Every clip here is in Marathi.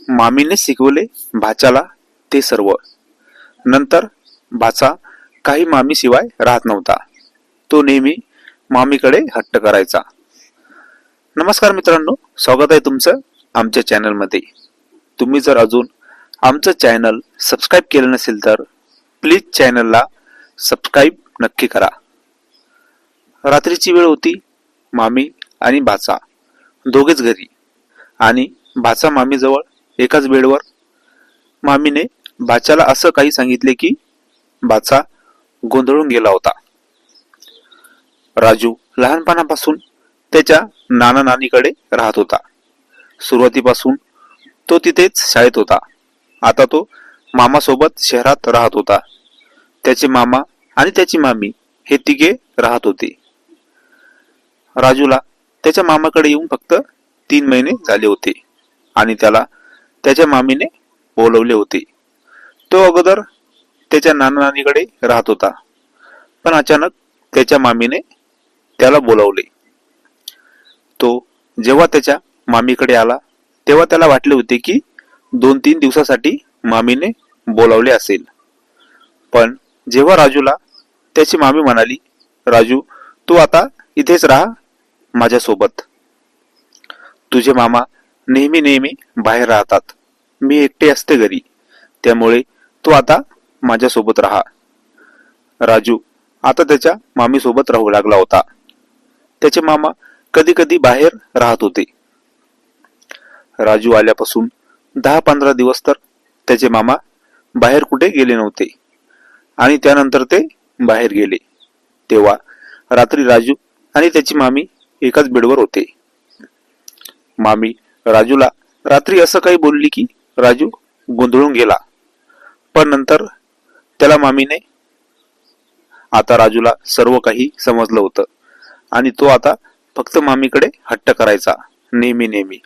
मामीने शिकवले भाच्याला ते सर्व. नंतर भाचा काही मामीशिवाय राहत नव्हता. तो नेहमी मामीकडे हट्ट करायचा. नमस्कार मित्रांनो स्वागत आहे तुमचं आमच्या चॅनलमध्ये. तुम्ही जर अजून आमचं चॅनल सबस्क्राईब केलं नसेल तर प्लीज चॅनलला सबस्क्राईब नक्की करा. रात्रीची वेळ होती मामी आणि भाचा दोघेच घरी आणि भाचा मामीजवळ एकाच बेडवर. मामीने भाच्याला असं काही सांगितले की बाचा गोंधळून गेला होता. राजू लहानपणापासून त्याच्या नाना नानीकडे राहत होता. सुरुवातीपासून तो तिथेच शाळेत होता. आता तो मामासोबत शहरात राहत होता. त्याचे मामा आणि त्याची मामी हे तिघे राहत होते. राजूला त्याच्या मामाकडे येऊन फक्त तीन महिने झाले होते आणि त्याला त्याच्या मामीने बोलवले होते. तो अगोदर त्याच्या नाना नानीकडे राहत होता. पण अचानक त्याच्या मामीने त्याला बोलावले. तो जेव्हा त्याच्या मामीकडे आला तेव्हा त्याला वाटले होते की दोन तीन दिवसासाठी मामीने बोलावले असेल. पण जेव्हा राजूला त्याची मामी म्हणाली राजू तू आता इथेच राहा माझ्यासोबत. तुझे मामा नेहमी नेहमी बाहेर राहतात. मी एकटे असते घरी. त्यामुळे तू आता माझ्यासोबत राहा. राजू आता त्याच्या मामीसोबत राहू लागला होता. त्याचे मामा कधी कधी बाहेर राहत होते. राजू आल्यापासून दहा पंधरा दिवस तर त्याचे मामा बाहेर कुठे गेले नव्हते. आणि त्यानंतर ते बाहेर गेले. तेव्हा रात्री राजू आणि त्याची मामी एकाच बेडवर होते. मामी राजूला रात्री असं काही बोलली की राजू गोंधळून गेला. पण नंतर त्याला मामीने आता राजूला सर्व काही समजलं होतं. आणि तो आता फक्त मामीकडे हट्ट करायचा नेहमी नेहमी.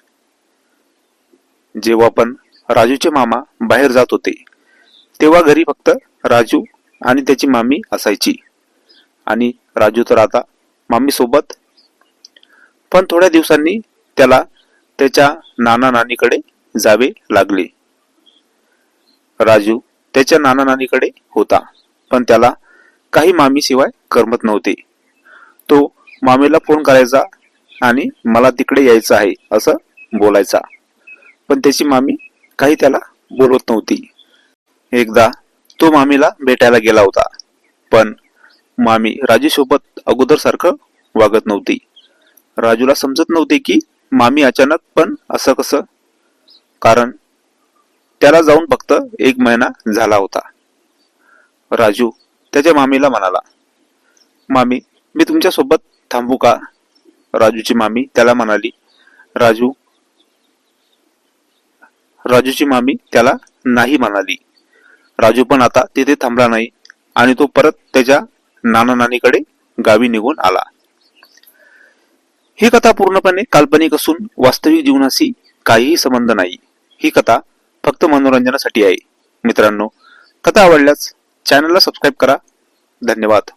जेव्हा पण राजूचे मामा बाहेर जात होते तेव्हा घरी फक्त राजू आणि त्याची मामी असायची. आणि राजू तर आता मामी सोबत पण थोड्या दिवसांनी त्याला त्याच्या नाना नानीकडे जावे लागले. राजू त्याच्या नाना नानीकडे होता पण त्याला काही मामीशिवाय करमत नव्हते. तो मामीला फोन करायचा आणि मला तिकडे यायचं आहे असं बोलायचा. पण त्याची मामी काही त्याला बोलवत नव्हती. एकदा तो मामीला भेटायला गेला होता पण मामी राजूसोबत अगोदर सारखं वागत नव्हती. राजूला समजत नव्हते की मामी अचानक पण असं कसं कारण त्याला जाऊन फक्त एक महिना झाला होता. राजू त्याच्या मामीला म्हणाला मामी मी तुमच्यासोबत थांबू का? राजूची मामी त्याला म्हणाली राजू राजूची मामी त्याला नाही म्हणाली. राजू पण आता तिथे थांबला नाही आणि तो परत त्याच्या नाना नानीकडे गावी निघून आला. ही कथा पूर्णपणे काल्पनिक असून वास्तविक जीवनाशी काहीही संबंध नाही. ही कथा फक्त मनोरंजनासाठी आहे. मित्रांनो कथा आवडल्यास चॅनलला सबस्क्राईब करा. धन्यवाद.